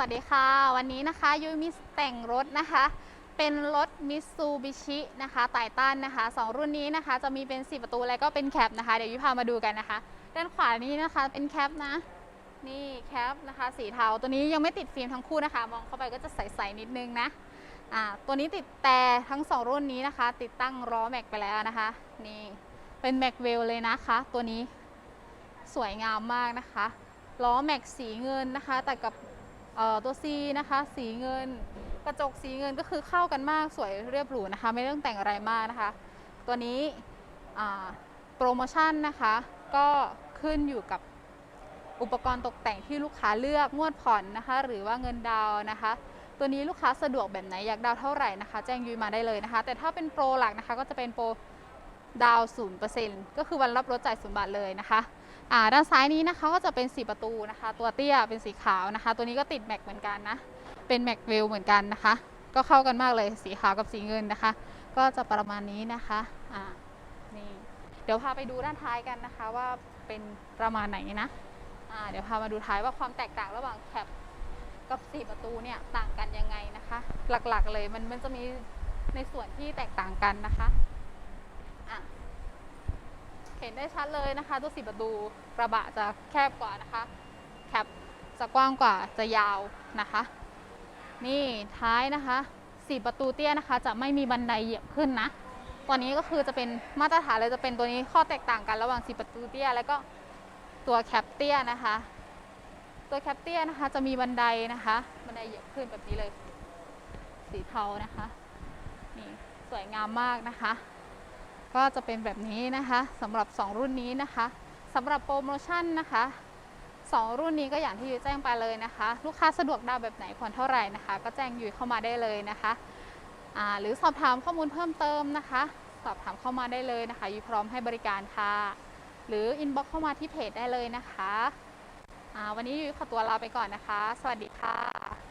สวัสดีค่ะ วันนี้นะคะยุ้ยมีแต่งรถนะคะ เป็นรถมิตซูบิชินะคะไตตันนะคะสองรุ่นนี้นะคะ จะมีเป็น 4 ประตูและก็เป็นแคปนะคะ เดี๋ยวยุ้ยพามาดูกันนะคะ ด้านขวานี้นะคะเป็นแคปนะ นี่แคปนะคะ สีเทาตัวนี้ยังไม่ติดฟิล์มทั้งคู่นะคะ มองเข้าไปก็จะใสๆนิดนึงนะอ่าตัวนี้ติดแต่ทั้งสองรุ่นนี้นะคะ ติดตั้งล้อแม็กไปแล้วนะคะ นี่เป็นแม็กเวลเลยนะคะ ตัวนี้สวยงามมากนะคะล้อแม็กสีเงินนะคะ แต่กับ ตัว C นะคะ สีเงิน กระจกสีเงินก็คือเข้ากันมากสวยเรียบหรูนะคะ ไม่ต้องแต่งอะไรมากนะคะ ตัวนี้โปรโมชั่นนะคะ ก็ขึ้นอยู่กับอุปกรณ์ตกแต่งที่ลูกค้าเลือกงวดผ่อนนะคะ หรือว่าเงินดาวนะคะ ตัวนี้ลูกค้าสะดวกแบบไหนอยากดาวเท่าไหร่นะคะ แจ้งยุยมาได้เลยนะคะ แต่ถ้าเป็นโปรหลักนะคะ ก็จะเป็นโปรดาวศูนย์เปอร์เซ็นต์ก็คือวันรับรถจ่ายศูนย์บาทเลยนะคะ ด้านซ้ายนี้นะคะก็จะเป็น4ประตูนะคะ ตัวเตี้ยเป็นสีขาวนะคะ ตัวนี้ก็ติดแม็กเหมือนกันนะ เป็นแม็กเวลเหมือนกันนะคะ ก็เข้ากันมากเลยสีขาวกับสีเงินนะคะ ก็จะประมาณนี้นะคะอ่านี่เดี๋ยวพาไปดูด้านท้ายกันนะคะ ว่าเป็นประมาณไหนนะอ่าเดี๋ยวพามาดูท้ายว่าความแตกต่างระหว่างแคปกับ4ประตูเนี่ยต่างกันยังไงนะคะ หลักๆเลยมันมันจะมีในส่วนที่แตกต่างกันนะคะ ได้ชัดเลยนะคะ ตัวสีประตูกระบะจะแคบกว่านะคะแคปจะกว้างกว่าจะยาวนะคะ นี่ท้ายนะคะสีประตูเตี้ยนะคะ จะไม่มีบันไดเหยียบขึ้นนะตัวนี้ก็คือจะเป็นมาตรฐานเลยจะเป็นตัวนี้ข้อแตกต่างกันระหว่างสีประตูเตี้ยแล้วก็ตัวแคปเตี้ยนะคะ ตัวแคปเตี้ยนะคะจะมีบันไดนะคะ บันไดเหยียบขึ้นแบบนี้เลย สีเทานะคะ นี่สวยงามมากนะคะ ก็จะเป็นแบบนี้นะคะสำหรับ 2 รุ่นนี้นะคะสำหรับโปรโมชั่นนะคะ2 รุ่นนี้ก็อย่างที่ยุ้ยแจ้งไปเลยนะคะ ลูกค้าสะดวกดาวแบบไหนผ่อนเท่าไหร่นะคะ ก็แจ้งยุ้ยเข้ามาได้เลยนะคะอ่าหรือสอบถามข้อมูลเพิ่มเติมนะคะ สอบถามเข้ามาได้เลยนะคะยุ้ยพร้อมให้บริการค่ะ หรืออินบ็อกซ์เข้ามาที่เพจได้เลยนะคะอ่าวันนี้ยุ้ยขอตัวลาไปก่อนนะคะ สวัสดีค่ะ